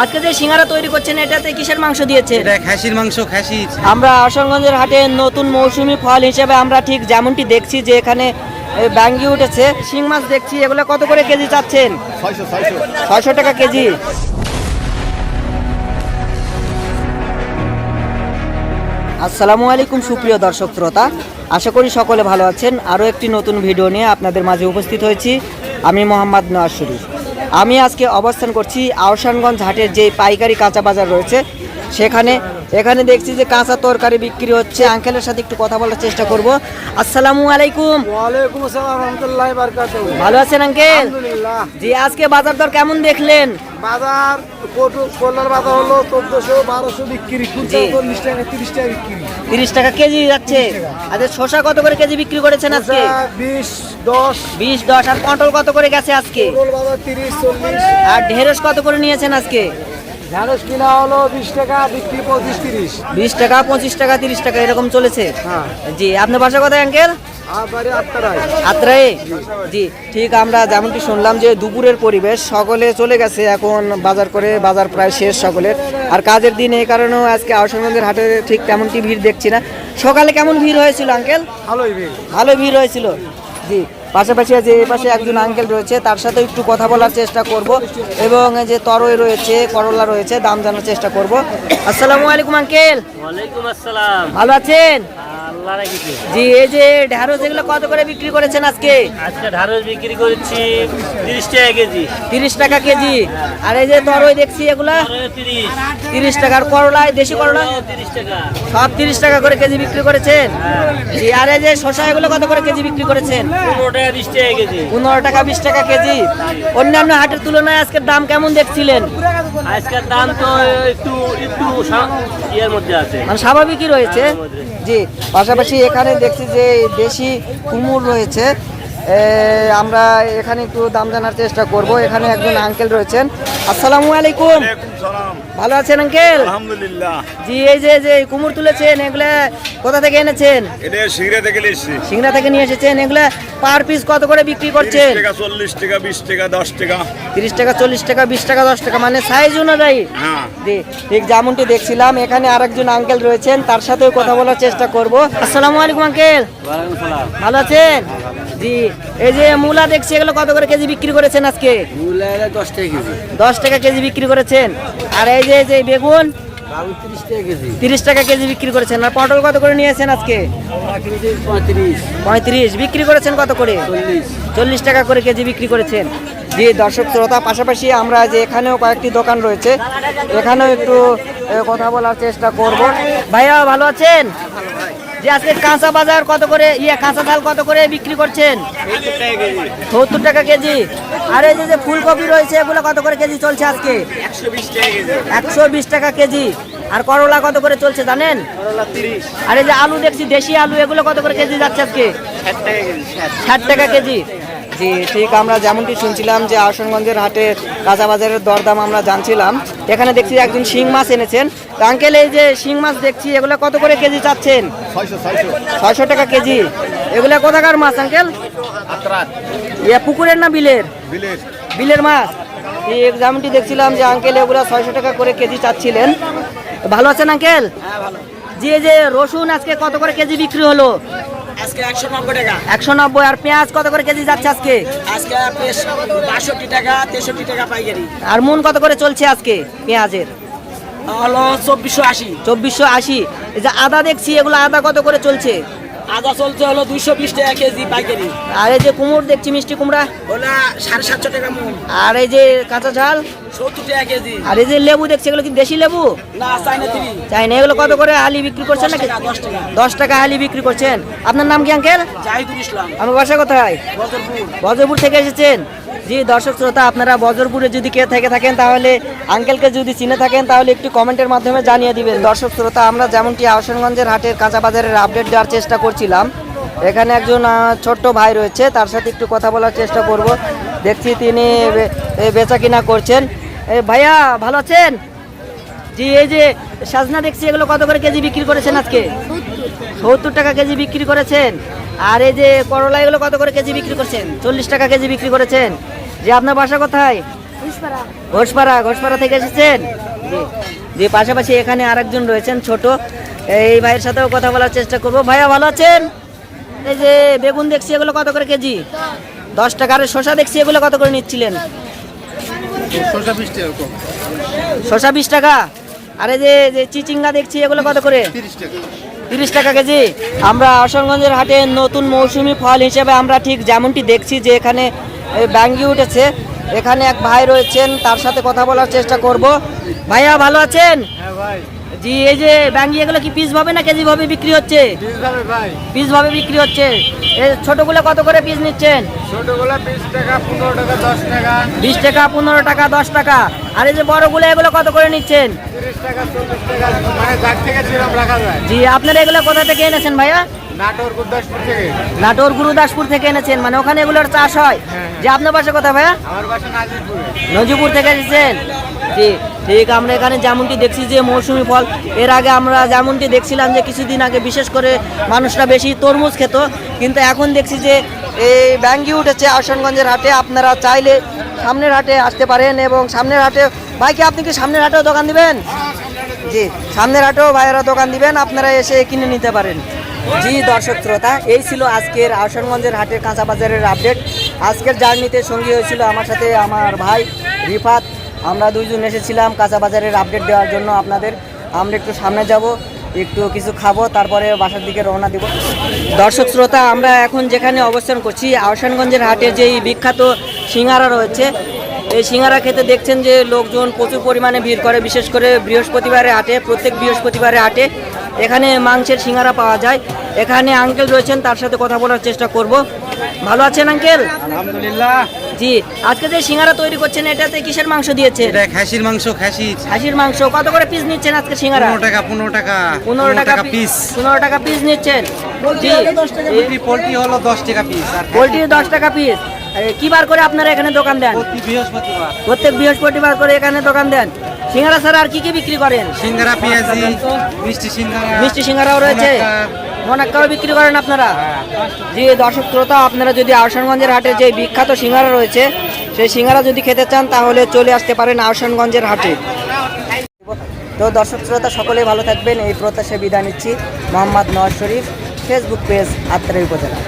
আজকে যে সিঙ্গারা তৈরি করছেন এটাতে কিসের মাংস দিয়েছে? এটা খাসির মাংস খাসি আমরা আসানগঞ্জের হাটে নতুন মৌসুমী ফল হিসেবে আমরা ঠিক যেমনটি দেখছি যে এখানে ব্যাঙ্গি উঠেছে। শিং মাছ দেখছি এগুলো কত করে কেজি চাচ্ছেন? ছয়শো টাকা কেজি। আসসালামু আলাইকুম সুপ্রিয় দর্শক শ্রোতা। আশা করি সকলে ভালো আছেন। আরও একটি নতুন ভিডিও নিয়ে আপনাদের মাঝে উপস্থিত হয়েছি। আমি মোহাম্মদ নওয়াজ শরীফ। আমি আজকে অবস্থান করছি আওসানগঞ্জ হাটের যে পাইকারি কাঁচা বাজার রয়েছে সেখানে এখানে দেখছি যে কাঁচা তরকারি বিক্রি হচ্ছে। আঙ্কেলের সাথে একটু কথা বলার চেষ্টা করব। আসসালামু আলাইকুম। ওয়ালাইকুম আসসালাম রহমতুল্লাহ বারকাত ভালো আছেন আঙ্কেল? আলহামদুলিল্লাহ। জি আজকে বাজার দর কেমন দেখলেন? বাজার কলার বাজার হলো চোদ্দশো বারোশো বিক্রি খুচরা জি। চল্লিশ টাকা তিরিশ টাকা বিক্রি। তিরিশ টাকা কেজি যাচ্ছে। আচ্ছা শসা কত করে কেজি বিক্রি করেছেন আজকে? খুচরা বিশ দশ। বিশ দশ। আর পটল কত করে গেছে আজকে? পটল বাজার তিরিশ চল্লিশ। আর ঢেঁড়স কত করে নিয়েছেন আজকে? ঢেঁড়স কিনা হলো বিশ টাকা বিক্রি পঁচিশ তিরিশ। বিশ টাকা পঁচিশ টাকা তিরিশ টাকা এরকম চলেছে? হ্যাঁ। জি আপনার বাসা কোথায় আঙ্কেল? আত্রায়ে জি। ঠিক আমরা যেমনটি শুনলাম যে দুপুরের পরিবেশ সকলে চলে গেছে এখন বাজার করে বাজার প্রায় শেষ সকলের। আর কাজের দিন এই কারণেও আজকে আহসানগঞ্জের হাটে ঠিক তেমনটি ভিড় দেখছি না। সকালে কেমন ভিড় হয়েছিল আঙ্কেল? ভালোই বেশ ভালো ভিড় হয়েছিল? জি। পাশাপাশি যে এই পাশে একজন আঙ্কেল রয়েছে তার সাথে একটু কথা বলার চেষ্টা করব এবং যে তরই রয়েছে করলা রয়েছে দাম জানার চেষ্টা করব। আসসালামু আলাইকুম আঙ্কেল ওয়ালাইকুম আসসালাম। ভালো আছেন? জি এই যে ঢেঁড়স এগুলো কত করে বিক্রি করেছেন আজকে? আজকে ঢাড়স বিক্রি করেছি তিরিশ টাকা কেজি। তিরিশ টাকা কেজি। আর এই যে তরই দেখছি এগুলা? তিরিশ। তিরিশ টাকার করলায় দেশি করলা? সব তিরিশ টাকা। করে কেজি বিক্রি করেছেন? জি আর এই যে শসা এগুলো কত করে কেজি বিক্রি করেছেন? পনেরো টাকা বিশ টাকা কেজি। পনেরো টাকা বিশ টাকা কেজি। অন্যান্য হাটের তুলনায় আজকের দাম কেমন দেখছিলেন? আজকের দাম তো একটু একটু ইয়ের মধ্যে আছে। মানে স্বাভাবিকই রয়েছে। জি পাশাপাশি এখানে দেখছি যে দেশি কুমুর রয়েছে। আমরা এখানে একটু দাম জানার চেষ্টা করব। এখানে একজন আঙ্কেল রয়েছেন। আসসালামু আলাইকুম। ভালো আছেন আঙ্কেল আলহামদুলিল্লাহ। জি এই যে যে কুমুর তুলেছেন এগুলা কোথা থেকে এনেছেন? এটা সিংড়া থেকে এসছি সিংড়া থেকে নিয়ে এসেছেন। এগুলা পার পিস কত করে বিক্রি করছেন? টাকা চল্লিশ টাকা বিশ টাকা দশ টাকা। তিরিশ টাকা চল্লিশ টাকা বিশ টাকা দশ টাকা মানে সাইজ অনুযায়ী। হ্যাঁ। ঠিক যেমনটি দেখছিলাম এখানে আরেকজন আঙ্কেল রয়েছেন তার সাথেও কথা বলার চেষ্টা করব। আসসালামু আলাইকুম আঙ্কেল ভালো আছেন? জি এই যে মূলা দেখছি এগুলো কত করে কেজি বিক্রি করেছেন আজকে? দশ টাকা কেজি। দশ টাকা কেজি বিক্রি করেছেন। আর এই যে যে বেগুন তিরিশ টাকা কেজি। বিক্রি করেছেন। আর পটল কত করে নিয়েছেন আজকে? পঁয়ত্রিশ। পঁয়ত্রিশ। বিক্রি করেছেন কত করে? চল্লিশ। টাকা করে কেজি বিক্রি করেছেন। জি দর্শক শ্রোতা পাশাপাশি আমরা যে এখানেও কয়েকটি দোকান রয়েছে এখানেও একটু কথা বলার চেষ্টা করব। ভাইয়া ভালো আছেন? যে আজকে কাঁচা বাজার কত করে ইয়ে কাঁচা ঝাল কত করে বিক্রি করছেন? সত্তর টাকা কেজি। আর, এই যে ফুলকপি রয়েছে, এগুলো কত করে কেজি চলছে আজকে? একশো বিশ টাকা কেজি। আর করলা কত করে চলছে, জানেন? আর এই যে আলু দেখছি, দেশি আলু, এগুলো কত করে কেজি যাচ্ছে আজকে? ষাট টাকা কেজি। জি ঠিক আমরা যেমনটি শুনছিলাম যে আসনগঞ্জের হাটে কাঁচা বাজারের দরদাম আমরা জানছিলাম। এখানে দেখছি একজন শিং মাছ এনেছেন। আঙ্কেল এই যে শিং মাছ দেখছি এগুলো কত করে কেজি চাচ্ছেন? ছয়শো টাকা কেজি। এগুলো কোথাকার মাছ আঙ্কেল? ইয়ে পুকুরের না বিলের? বিলের। মাছ। যেমনটি দেখছিলাম যে আঙ্কেল এগুলো ছয়শো টাকা করে কেজি চাচ্ছিলেন। ভালো আছেন আঙ্কেল? জি এই যে রসুন আজকে কত করে কেজি বিক্রি হলো? আজকে একশো নব্বই টাকা। আর পেঁয়াজ কত করে কেজি যাচ্ছে আজকে? আজকে বাষট্টি টাকা তেষট্টি টাকা পাইকারি। আর মন কত করে চলছে আজকে পেঁয়াজের? হলো চব্বিশশো আশি। চব্বিশশো আশি। এই যে আদা দেখছি এগুলো আদা কত করে চলছে? আদা চলছে হলো দুইশো বিশ টাকা কেজি পাইকারি। আর এই যে কুমড় দেখছি মিষ্টি কুমড়া? ওলা সাড়ে সাতশো টাকা মন আর এই যে কাঁচা ঝাল? সত্তর টাকা কেজি। আর এই যে লেবু দেখছি এগুলো কি দেশি লেবু? না চাইনা তিরি চাইনা এগুলো কত করে হালি বিক্রি করছেন নাকি? দশ টাকা। দশ টাকা হালি বিক্রি করছেন। আপনার নাম কি আঙ্কেল? জাহিদুল ইসলাম। আমার বাসা কোথায়? বজরপুর বজরপুর থেকে এসেছেন। জি, দর্শক শ্রোতা, আপনারা বজরপুরে যদি কে থেকে থাকেন, তাহলে আঙ্কেলকে যদি চিনে থাকেন, তাহলে একটু কমেন্টের মাধ্যমে জানিয়ে দিবেন। দর্শক শ্রোতা, আমরা যেমনটি আহসানগঞ্জের হাটের কাঁচা বাজারের আপডেট দেওয়ার চেষ্টা করছিলাম, এখানে একজন ছোট্ট ভাই রয়েছে, তার সাথে একটু কথা বলার চেষ্টা করব। দেখছি তিনি বেচা কিনা করছেন। ভাইয়া, ভালো আছেন? জি, এই যে সাজনা দেখছি, এগুলো কত করে কেজি বিক্রি করেছেন আজকে? সত্তর টাকা কেজি বিক্রি করেছেন। আর এই যে করলা এগুলো কত করে কেজি বিক্রি করছেন? চল্লিশ টাকা কেজি বিক্রি করেছেন। যে আপনার বাসা কোথায়? ঘোষপাড়া। ঘোষপাড়া থেকে এসেছেন? যে পাশাপাশি এখানে আরেকজন রয়েছেন ছোট। এই ভাইয়ের সাথেও কথা বলার চেষ্টা করব। ভাইয়া ভালো আছেন? এই যে বেগুন দেখছি এগুলো কত করে কেজি? দশ টাকা। আর শশা দেখছি এগুলো কত করে নিচ্ছিলেন? শশা বিশ টাকা। আর এই যে যে চিচিঙ্গা দেখছি এগুলো কত করে? তিরিশ টাকা। কেজি। আমরা আসনগঞ্জের হাটে নতুন মৌসুমি ফল হিসেবে আমরা ঠিক যেমনটি দেখছি যে এখানে ব্যাঙ্গি উঠেছে। এখানে এক ভাই রয়েছেন, তার সাথে কথা বলার চেষ্টা করব। ভাইয়া, ভালো আছেন? জি এই যে ব্যাঙ্গি এগুলো কি পিস ভাবে না কেজি ভাবে বিক্রি হচ্ছে? পিস ভাবে বিক্রি হচ্ছে। এই ছোটগুলো কত করে পিস নিচ্ছেন? ছোটগুলো বিশ টাকা পনেরো টাকা দশ টাকা। বিশ টাকা পনেরো টাকা দশ টাকা। আর এই যে বড়গুলো এগুলো কত করে নিচ্ছেন? মানে জি আপনারা এগুলো কোথা থেকে এনেছেন ভাইয়া? নাটোর গুরদাসপুর থেকে। এনেছেন। মানে ওখানে এগুলোর চাষ হয়। যে আপনার বাসা কোথায় ভাইয়া? আমার বাসা নাজিরপুরে। নজিপুর থেকে এসেছেন? জি ঠিক। আমরা এখানে যেমনটি দেখছি যে মৌসুমি ফল এর আগে আমরা যেমনটি দেখছিলাম যে কিছুদিন আগে বিশেষ করে মানুষরা বেশি তরমুজ খেত কিন্তু এখন দেখছি যে এই ব্যাঙ্গি উঠেছে আসানগঞ্জের হাটে। আপনারা চাইলে সামনের হাটে আসতে পারেন এবং সামনের হাটে ভাই কি আপনি কি সামনের হাটেও দোকান দিবেন? জি সামনের হাটেও ভাইয়েরা দোকান দিবেন। আপনারা এসে কিনে নিতে পারেন। জি দর্শক শ্রোতা, এই ছিল আজকের আসানগঞ্জের হাটের কাঁচা বাজারের আপডেট আজকের জার্নিতে সঙ্গী হয়েছিল আমার সাথে আমার ভাই রিফাত। আমরা দুইজন এসেছিলাম কাঁচা বাজারের আপডেট দেওয়ার জন্য আপনাদের। আমরা একটু সামনে যাব, একটু কিছু খাব, তারপরে বাসার দিকে রওনা দিব। দর্শক শ্রোতা, আমরা এখন যেখানে অবস্থান করছি আহসানগঞ্জের হাটে যেই বিখ্যাত সিঙ্গারা রয়েছে, এই সিঙ্গারা খেতে দেখছেন যে লোকজন প্রচুর পরিমাণে ভিড় করে। বিশেষ করে বৃহস্পতিবারে হাটে, প্রত্যেক বৃহস্পতিবারে হাটে এখানে মাংসের সিঙ্গারা পাওয়া যায়। এখানে আঙ্কেল রয়েছেন তার সাথে কথা বলার চেষ্টা করব। ভালো আছেন আঙ্কেল আলহামদুলিল্লাহ। জি আজকে যে সিঙ্গারা তৈরি করছেন এটাতে কিসের মাংস দিয়েছে এটা খাসির মাংস খাসির খাসির মাংস। কত করে পিস নিচ্ছেন আজকে সিঙ্গারা? পনেরো টাকা পনেরো টাকা পনেরো টাকা পিস পনেরো টাকা পিস নিচ্ছেন। জি। পোলট্রি পোলট্রি হলো দশ টাকা পিস আর পোলট্রি দশ টাকা পিস কি বার করে আপনারা এখানে দোকান দেন? প্রতি বৃহস্পতিবার। প্রত্যেক বৃহস্পতিবার করে এখানে দোকান দেন? সিঙ্গারা ছাড়া আর কি কি বিক্রি করেন? সিঙ্গারা পেঁয়াজি মিষ্টি সিঙ্গারা মিষ্টি সিঙ্গারাও রয়েছে। মুনাক্কা। মনাক্কাও বিক্রি করেন আপনারা? জি দর্শক শ্রোতা আপনারা যদি আহসানগঞ্জের হাটে যে বিখ্যাত সিঙ্গারা রয়েছে সেই সিঙ্গারা যদি খেতে চান তাহলে চলে আসতে পারেন আহসানগঞ্জের হাটে। তো দর্শক শ্রোতা সকলেই ভালো থাকবেন। এই প্রত্যাশায় বিদায় নিচ্ছি। মোহাম্মদ নওয়াজ শরীফ ফেসবুক পেজ আত্মারি উপজেলা।